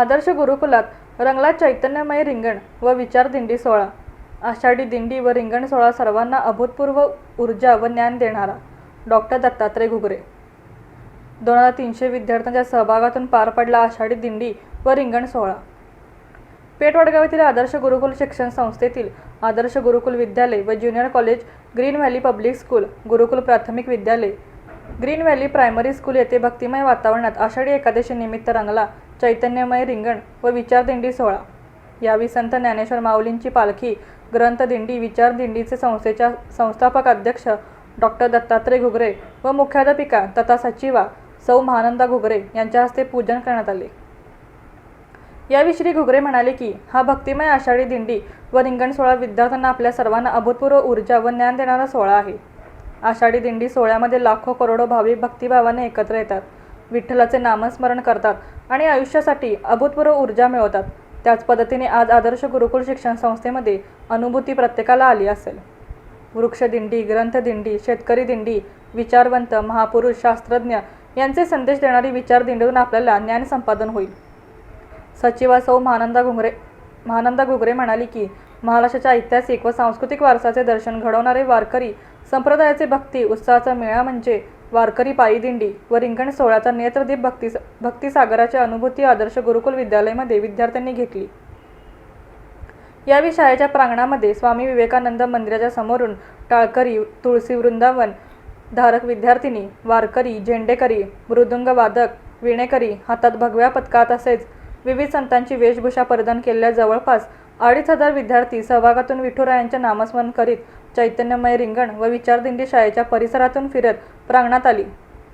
आदर्श गुरुकुलात रंगला चैतन्यमय रिंगण व विचार दिंडी सोहळा. आषाढी दिंडी व रिंगण सोहळा सर्वांना अभूतपूर्व ऊर्जा व ज्ञान देणारा. डॉक्टर दत्तात्रय घुगरे. दोन हजार तीनशे विद्यार्थ्यांच्या सहभागातून पार पडला आषाढी दिंडी व रिंगण सोहळा. पेठवडगाव येथील आदर्श गुरुकुल शिक्षण संस्थेतील आदर्श गुरुकुल विद्यालय व junior college green valley public school Gurukul Prathamik Vidyalaya. Green valley primary school येथे भक्तिमय वातावरणात आषाढी एकादशी निमित्त रंगला चैतन्यमय रिंगण व विचारदिंडी सोहळा. यावेळी संत ज्ञानेश्वर माऊलींची पालखी ग्रंथदिंडी विचारदिंडीचे संस्थेच्या संस्थापक अध्यक्ष डॉक्टर दत्तात्रय घुगरे व मुख्याध्यापिका तथा सचिवा सौ महानंदा घुगरे यांच्या हस्ते पूजन करण्यात आले. यावेळी श्री घुगरे म्हणाले की हा भक्तिमय आषाढी दिंडी व रिंगण सोहळा विद्यार्थ्यांना आपल्या सर्वांना अभूतपूर्व ऊर्जा व ज्ञान देणारा सोहळा आहे. आषाढी दिंडी सोहळ्यामध्ये लाखो करोडो भाविक भक्तिभावाने एकत्र येतात. विठ्ठलाचे नामस्मरण करतात आणि आयुष्यासाठी अभूतपूर्व ऊर्जा मिळवतात. त्याच पद्धतीने आज आदर्श गुरुकुल शिक्षण संस्थेमध्ये अनुभूती प्रत्येकाला आली असेल. वृक्षदिंडी ग्रंथदिंडी शेतकरी दिंडी विचारवंत महापुरुष शास्त्रज्ञ यांचे संदेश देणारी विचारदिंडीतून आपल्याला ज्ञान संपादन होईल. सचिवा सौ महानंदा घुंगरे महानंदा घुगरे म्हणाली की महाराष्ट्राच्या ऐतिहासिक व सांस्कृतिक वारसाचे दर्शन घडवणारे वारकरी संप्रदायाचे भक्ती उत्साहाचा मेळा म्हणजे वारकरी पायी दिंडी व रिंगण सोहळ्याचा नेत्रदीप भक्ती भक्तिसागराची अनुभूती आदर्श गुरुकुल विद्यालयामध्ये विद्यार्थ्यांनी घेतली. यावेळी शाळेच्या प्रांगणामध्ये स्वामी विवेकानंद मंदिराच्या समोरून टाळकरी तुळशी वृंदावन धारक विद्यार्थिनी वारकरी झेंडेकरी मृदुंग वादक विणेकरी हातात भगव्या पदका तसेच विविध संतांची वेशभूषा परिधान केलेल्या जवळपास अडीच हजार विद्यार्थी सहभागातून विठुरायांचे नामस्मरण करीत चैतन्यमय रिंगण व विचारदिंडी शाळेच्या परिसरातून फिरत प्रांगणात आली.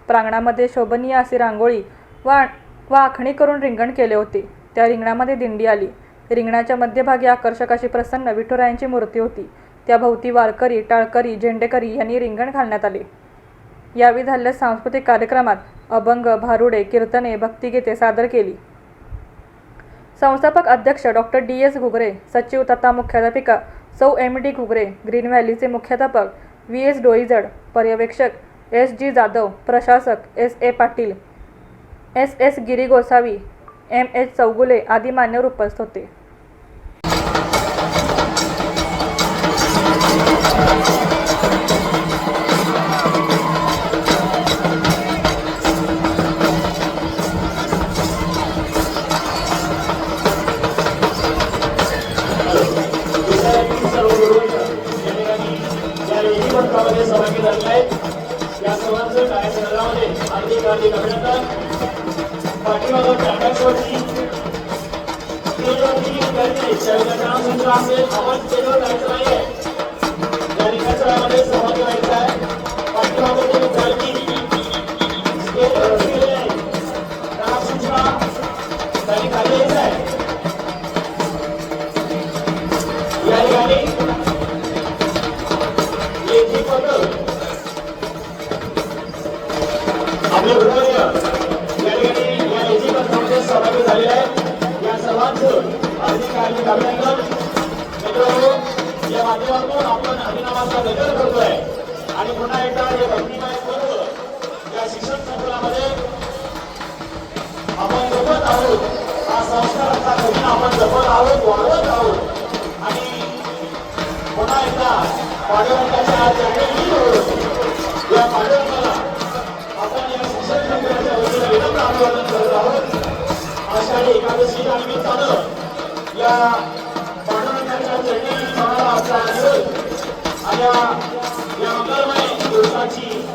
प्रांगणामध्ये शोभनीय अशी रांगोळी व आखणी करून रिंगण केले होते. त्या रिंगणामध्ये दिंडी आली. रिंगणाच्या मध्यभागी आकर्षक अशी प्रसन्न विठुरायांची मूर्ती होती. त्याभोवती वारकरी टाळकरी झेंडेकरी यांनी रिंगण घालण्यात आले. यावेळी झालेल्या सांस्कृतिक कार्यक्रमात अभंग भारुडे कीर्तने भक्तिगीते सादर केली. संस्थापक अध्यक्ष डॉक्टर डी एस घुगरे सचिव तथा मुख्याध्यापिका सौ एम डी घुगरे ग्रीन व्हॅलीचे मुख्याध्यापक व्ही. एस. डोईजड पर्यवेक्षक एस. जी. जाधव प्रशासक S. A. Patil S. S. Giri Gosavi M. H. Chougule आदी मान्यवर उपस्थित होते. सहभागी आहेत या सर्वांचं कार्यक्रमामध्ये हार्दिक हार्दिक अभिनंदन पाठीमागं टाटावरती स्टेजवरती विद्यार्थी त्यावेळेला असेल आपण स्टेजवर जायचं हार्दिक मित्रांनो या माध्यमातून आपण अभिनवाचा गजर करतोय आणि पुन्हा एकदा हे भक्तिमय पर्व या शिक्षण संकुलामध्ये आपण जपत आहोत हा संस्काराचा खजिना आपण जपत आहोत वाढवत आहोत आणि पुन्हा एकदा पांडुरंगाच्या होत या आपण या शिक्षण केंद्राच्या वतीने विनम्र अभिवादन करत आहोत आषाढी एकादशी निमित्तानं या पांडुरंगाच्या चरणी होणारा आपला आणि या- या मंगलमय दिवसाची